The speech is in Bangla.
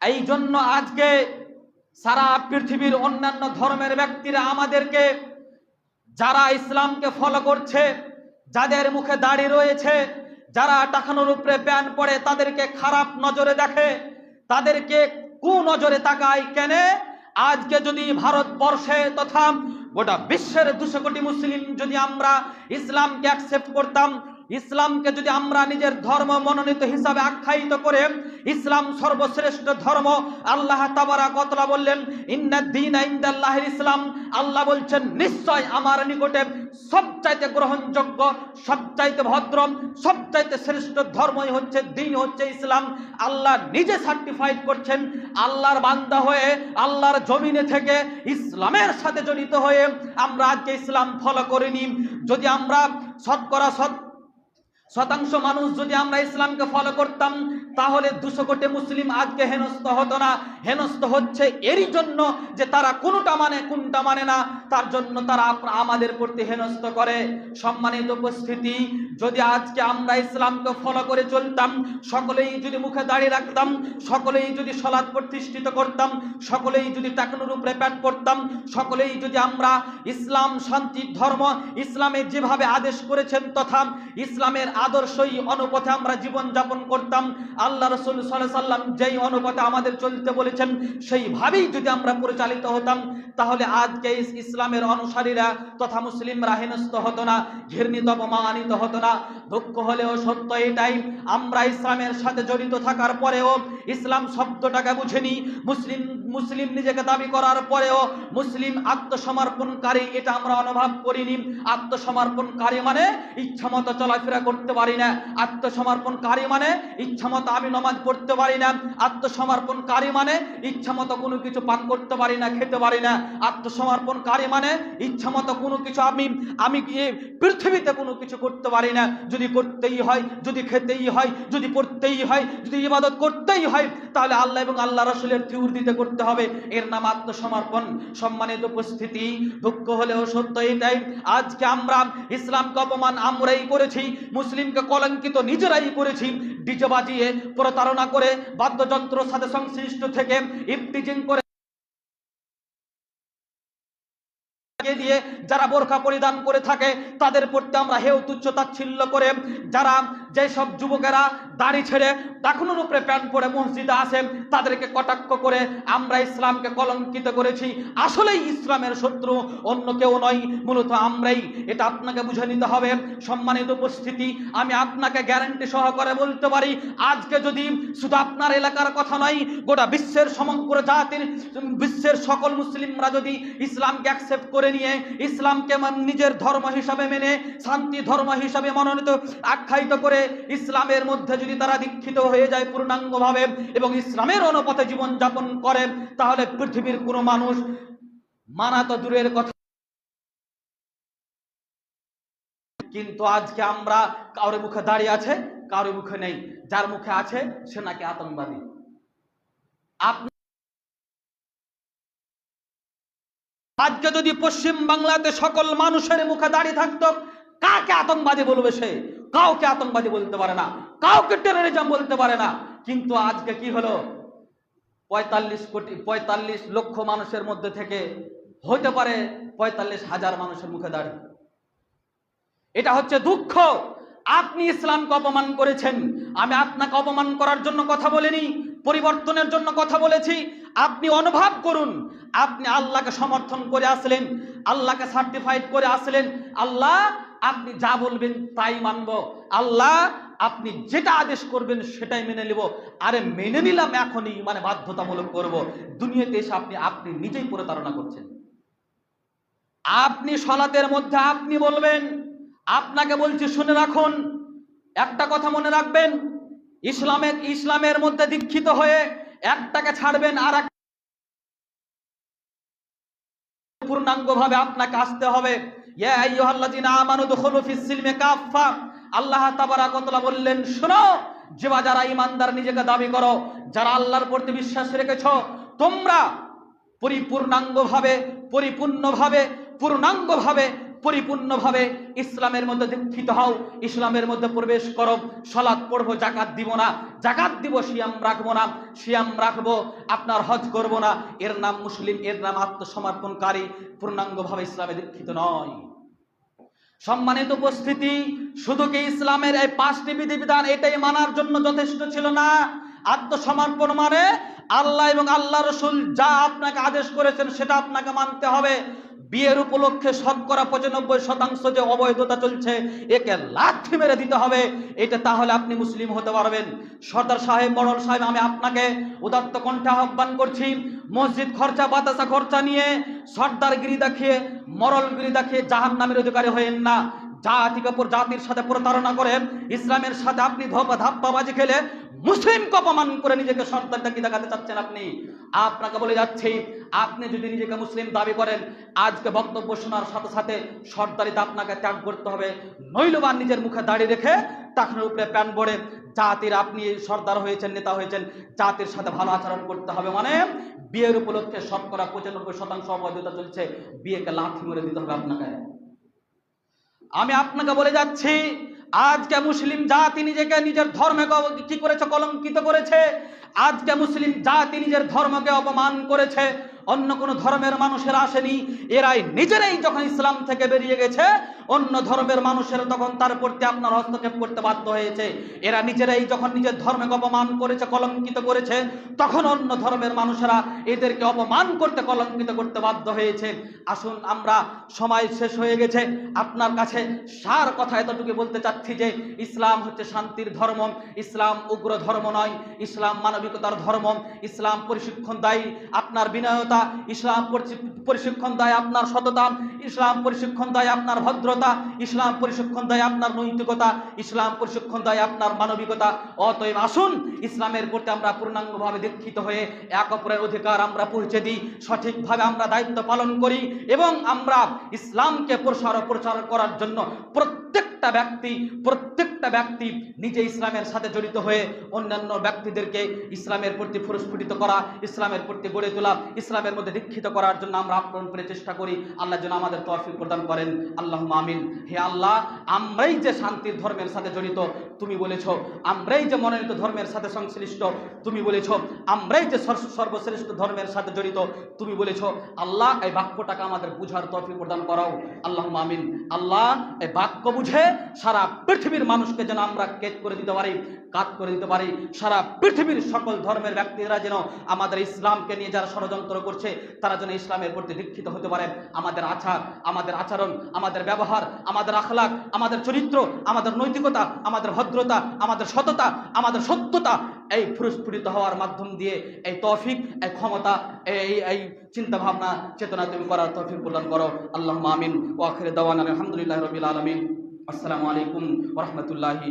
এই জন্য আজকে সারা পৃথিবীর অন্যান্য ধর্মের ব্যক্তিরা আমাদেরকে, যারা ইসলামকে ফলো করছে, যাদের মুখে দাড়ি রয়েছে, যারা টাকানোর উপরে প্যান পড়ে তাদেরকে খারাপ নজরে দেখে, তাদেরকে কু নজরে তাকায় কেনে, আজকে যদি ভারতবর্ষে তথা গোটা বিশ্বের দুশো কোটি মুসলিম যদি আমরা ইসলামকে অ্যাকসেপ্ট করতাম ইসলামকে যদি আমরা নিজের ধর্ম মনোনীত হিসাবে আখ্যায়িত করে, ইসলাম সর্বশ্রেষ্ঠ ধর্ম, আল্লাহ তাবারা কতলা বললেন ইন্নাদ্দিন ইন্দাল্লাহির ইসলাম। আল্লাহ বলছেন, নিশ্চয় আমার নিকটে সবচাইতে গ্রহণযোগ্য, সবচাইতে ভদ্র, সবচাইতে শ্রেষ্ঠ ধর্মই হচ্ছে দিন হচ্ছে ইসলাম। আল্লাহ নিজে সার্টিফাইড করছেন, আল্লাহর বান্দা হয়ে, আল্লাহর জমিনে থেকে ইসলামের সাথে জড়িত হয়ে আমরা আজকে ইসলাম ফলো করে করিনি। যদি আমরা শতকরা শত শতাংশ মানুষ যদি আমরা ইসলামকে ফলো করতাম, তাহলে দুশো কোটি মুসলিম আজকে হেনস্থ হতো না। হেনস্থ হচ্ছে এরই জন্য যে তারা কোনটা মানে কোনটা মানে না, তার জন্য তারা আমাদের প্রতি হেনস্থ করে। সম্মানিত উপস্থিতি যদি আজকে আমরা ইসলামকে ফলো করে চলতাম, সকলেই যদি মুখে দাঁড়িয়ে রাখতাম, সকলেই যদি সলাদ প্রতিষ্ঠিত করতাম, সকলেই যদি টাকানোর উপরে প্যাট করতাম সকলেই যদি আমরা ইসলাম শান্তির ধর্ম, ইসলামে যেভাবে আদেশ করেছেন তথা ইসলামের আদর্শই অনুপথে আমরা জীবন যাপন করতাম, আল্লাহ রসুল সাল্লাহ সাল্লাম যেই অনুপথে আমাদের চলতে বলেছেন, সেইভাবেই যদি আমরা পরিচালিত হতাম, তাহলে আজকে ইসলামের অনুসারীরা তথা মুসলিমরা হেনস্থ হতো না, ঘৃণিত, অপমানিত হতো না। দুঃখ হলেও সত্য এটাই। আমরা ইসলামের সাথে জড়িত থাকার পরেও ইসলাম শব্দটাকে বুঝিনি। মুসলিম মুসলিম নিজেকে দাবি করার পরেও মুসলিম আত্মসমর্পণকারী এটা আমরা অনুভব করিনি। আত্মসমর্পণকারী মানে ইচ্ছামতো চলাফেরা করতে পারি না। আত্মসমর্পণকারী মানে ইচ্ছামতো আমি নমাজ পড়তে পারি না। আত্মসমর্পণকারী মানে ইচ্ছামতো কোনো কিছু পান করতে পারি না, খেতে পারি না। আত্মসমর্পণকারী মানে ইচ্ছামতো কোনো কিছু আমি আমি পৃথিবীতে কোনো কিছু করতে পারি না, যদি করতেই হয়, যদি খেতেই হয়, যদি পড়তেই হয়, যদি ইবাদত করতেই হয়, তাহলে আল্লাহ এবং আল্লাহ রসুলের থিউর দিতে করতে হবে। এর নাম আত্মসমর্পণ, সম্মানিত উপস্থিতি, দুঃখ হলেও সত্য এটাই। আজকে আমরা ইসলামকে অপমান আমরাই করেছি, মুসলিমকে কলঙ্কিত নিজেরাই করেছি। ডিজে বাজিয়ে প্রতারণা করে বাদ্যযন্ত্রের সাথে সংশ্লিষ্ট থেকে ইফটিজিং করে লাগিয়ে দিয়ে যারা বোরখা পরিধান করে থাকে, তাদের প্রতি আমরা হেউ তুচ্ছ তাচ্ছিল্য করে যারা যেসব যুবকেরা দাড়ি ছেড়ে টাকুনোর উপরে প্যান্ট পরে মসজিদে আসেন তাদেরকে কটাক্ষ করে, আমরা ইসলামকে কলঙ্কিত করেছি। আসলেই ইসলামের শত্রু, অন্য কেউ নয় মূলত আমরাই। এটা আপনাকে বুঝে নিতে হবে। সম্মানিত উপস্থিতি, আমি আপনাকে গ্যারান্টি সহকারে বলতে পারি, আজকে যদি শুধু আপনার এলাকার কথা নয়, গোটা বিশ্বের সমগ্র জাতির, বিশ্বের সকল মুসলিমরা যদি ইসলামকে অ্যাকসেপ্ট করে নিয়ে, ইসলামকে নিজের ধর্ম হিসাবে মেনে, শান্তি ধর্ম হিসাবে মনোনীত, আখ্যায়িত করে ইসলামের মধ্যে যদি তারা দীক্ষিত হয়ে যায় পূর্ণাঙ্গভাবে এবং ইসলামের অনুপথে জীবন যাপন করে, তাহলে পৃথিবীর কোনো মানুষ মানা তো দূরের কথা। কিন্তু আজকে আমরা কারোর মুখে দাঁড়িয়ে আছে, কারোর মুখে নেই। যার মুখে আছে, সে নাকি আতঙ্কবাদী। আজকে যদি পশ্চিম বাংলাতে সকল মানুষের মুখে দাঁড়িয়ে থাকতো, কাকে আতঙ্কবাদী বলবে সে? কাউকে আতঙ্কবাদী বলতে পারে না, কাউকে টেরোরিজম বলতে পারে না। কিন্তু আজকে কি হলো? পঁয়তাল্লিশ কোটি, পঁয়তাল্লিশ লক্ষ মানুষের মধ্যে থেকে হতে পারে পঁয়তাল্লিশ হাজার মানুষের মুখে দাঁড়িয়ে এটা হচ্ছে দুঃখ। আপনি ইসলামকে অপমান করেছেন। আমি আপনাকে অপমান করার জন্য কথা বলিনি, পরিবর্তনের জন্য কথা বলেছি। আপনি অনুভব করুন, আপনি আল্লাহকে সমর্থন করে আসলেন, আল্লাহকে সার্টিফাইড করে আসলেন। আল্লাহ আপনি যা বলবেন তাই মানব। আল্লাহ, আপনি যেটা আদেশ করবেন সেটাই মেনে নেব। আরে মেনে নিলাম এখনই মানে বাধ্যতামূলক করব। দুনিয়াতে এসে আপনি আপনি নিজেই প্রতারণা করছেন। আপনি সলাতের মধ্যে আপনি বলবেন, আপনাকে বলছি শুনে রাখুন, একটা কথা মনে রাখবেন, ইসলামের ইসলামের মধ্যে দীক্ষিত হয়ে একটাকে ছাড়বেন আর এক পূর্ণাঙ্গভাবে আপনাকে আসতে হবে। ইয়া আইয়ুহাল্লাযীনা আমানু দুখুলু ফিস সিলমি কাফফা। আল্লাহ তাবারাক ওয়া বললেন, শোনো যে যারা ইমানদার নিজেকে দাবি করো, যারা আল্লাহর প্রতি বিশ্বাস রেখেছো, তোমরা পরিপূর্ণাঙ্গভাবে, পরিপূর্ণভাবে, পূর্ণাঙ্গভাবে পরিপূর্ণভাবে ইসলামের মধ্যে দীক্ষিত হও, ইসলামের মধ্যে প্রবেশ করো সলাৎ পড়ব, জাকাত দিব না। জাকাত দিব, সিয়াম রাখব না। সিয়াম রাখব, আপনার হজ করব না। এর নাম মুসলিম, এর নাম আত্মসমর্পণকারী, পূর্ণাঙ্গভাবে ইসলামে দীক্ষিত নয়। সম্মানিত উপস্থিতি, শুধু কি ইসলামের এই পাঁচটি বিধিবিধান এটাই মানার জন্য যথেষ্ট ছিল না? আত্মসমর্পণ মানে আল্লাহ এবং আল্লাহ রসুল যা আপনাকে আদেশ করেছেন সেটা আপনাকে মানতে হবে। বিয়ের উপলক্ষে শতকরা পঁচানব্বই শতাংশ যে অবৈধতা চলছে, একে লাথি মেরে দিতে হবে। এটা তাহলে আপনি মুসলিম হতে পারবেন। সর্দার সাহেব মরল সাহেব, আমি আপনাকে উদাত্ত কণ্ঠে আহ্বান করছি। মসজিদ খরচা, বাতাসা খরচা নিয়ে সর্দারগিরি দেখিয়ে মরলগিরি দেখিয়ে জাহান নামের অধিকারী হয়েন না। জাতিকে জাতির সাথে প্রতারণা করেন ইসলামের সাথে আপনি ধোপা ধাপ্পাবাজি খেলে মুসলিমকে অপমান করে নিজেকে সর্দারটা কি দেখাতে চাচ্ছেন আপনি? আপনাকে বলে যাচ্ছি, আপনি যদি নিজেকে মুসলিম দাবি করেন, আজকে বক্তব্য শোনার সাথে সাথে সর্দারিতে আপনাকে ত্যাগ করতে হবে। নইলবান নিজের মুখে দাঁড়িয়ে রেখে টাকনের উপরে প্যান পড়ে জাতির আপনি সর্দার হয়েছেন, নেতা হয়েছেন, জাতির সাথে ভালো আচরণ করতে হবে মানে বিয়ের উপলক্ষে শতকরা পঁচানব্বই শতাংশ অবৈধতা চলছে, বিয়েকে লাথি মেরে দিতে হবে আপনাকে। আমি আপনাকে বলে যাচ্ছি আজকে মুসলিম জাতি নিজেকে নিজের ধর্মকে ক- করেছে? কলঙ্কিত করেছে। আজকে মুসলিম জাতি নিজের ধর্মকে অপমান করেছে। অন্য কোন ধর্মের মানুষের আসেনি। এরাই নিজেরাই যখন ইসলাম থেকে বেরিয়ে গেছে অন্য ধর্মের মানুষের তখন তার প্রতি আপনার হস্তক্ষেপ করতে বাধ্য হয়েছে। এরা নিজেরাই যখন নিজের ধর্মকে অপমান করেছে, কলঙ্কিত করেছে, তখন অন্য ধর্মের মানুষেরা এদেরকে অপমান করতে, কলঙ্কিত করতে বাধ্য হয়েছে। আসুন আমরা, সময় শেষ হয়ে গেছে। আপনার কাছে সার কথা এতটুকু বলতে চাচ্ছি যে, ইসলাম হচ্ছে শান্তির ধর্ম। ইসলাম উগ্র ধর্ম নয়, ইসলাম মানবিকতার ধর্ম। ইসলাম প্রশিক্ষণ দেয় আপনার বিনয়তা, ইসলাম পরিশি- পরিশিক্ষণ দেয় আপনার সততা, ইসলাম প্রশিক্ষণ দেয় আপনার ভদ্রতা ইসলাম পরিশিক্ষণ দেয় আপনার নৈতিকতা, ইসলাম পরিশিক্ষণ দেয় আপনার মানবিকতা। অতএব আসুন, ইসলামের প্রতি আমরা পূর্ণাঙ্গভাবে দীক্ষিত হয়ে এক অপরের অধিকার আমরা পৌঁছে দিই, সঠিকভাবে আমরা দায়িত্ব পালন করি এবং আমরা ইসলামকে প্রসার প্রচার করার জন্য প্রত্যেকটা ব্যক্তি প্রত্যেকটা ব্যক্তি নিজে ইসলামের সাথে জড়িত হয়ে অন্যান্য ব্যক্তিদেরকে ইসলামের প্রতি ফুরস্ফুটিত করা, ইসলামের প্রতি গড়ে তোলা, ইসলামের মধ্যে দীক্ষিত করার জন্য আমরা আপ্রাণ করে চেষ্টা করি। আল্লাহ যেন আমাদের তৌফিক প্রদান করেন। আল্লাহ আমিন। হে আল্লাহ, আমরাই যে শান্তির ধর্মের সাথে জড়িত, তুমি বলেছ, আমরাই যে মনোনীত ধর্মের সাথে সংশ্লিষ্ট, তুমি বলেছ, আমরাই যে সর্বশ্রেষ্ঠ ধর্মের সাথে জড়িত, তুমি বলেছ, আল্লাহ, এই বাক্যটাকে আমাদের বুঝার তৌফিক প্রদান করাও। আল্লাহ আমিন। আল্লাহ, এই বাক্য বুঝে সারা পৃথিবীর মানুষকে যেন আমরা কেদ করে দিতে পারি, কাত করে দিতে পারি। সারা পৃথিবীর সকল ধর্মের ব্যক্তিরা যেন আমাদের ইসলামকে নিয়ে যারা ষড়যন্ত্র করছে, তারা যেন ইসলামের প্রতি দীক্ষিত হতে পারে। আমাদের আচার, আমাদের আচরণ, আমাদের ব্যবহার আমাদের আখলাক আমাদের চরিত্র, আমাদের নৈতিকতা, আমাদের ভদ্রতা, আমাদের সততা, আমাদের সত্যতা, এই ফুরস্ফুটিত হওয়ার মাধ্যম দিয়ে এই তৌফিক, এই ক্ষমতা, এই এই চিন্তা ভাবনা চেতনা তুমি করার তৌফিক প্রদান করো। আল্লাহ আমিন। ওয়াখির দাওয়ান আলহামদুলিল্লাহ রবিল আলমিন। আসসালামু আলাইকুম ওরহমতুল্লাহি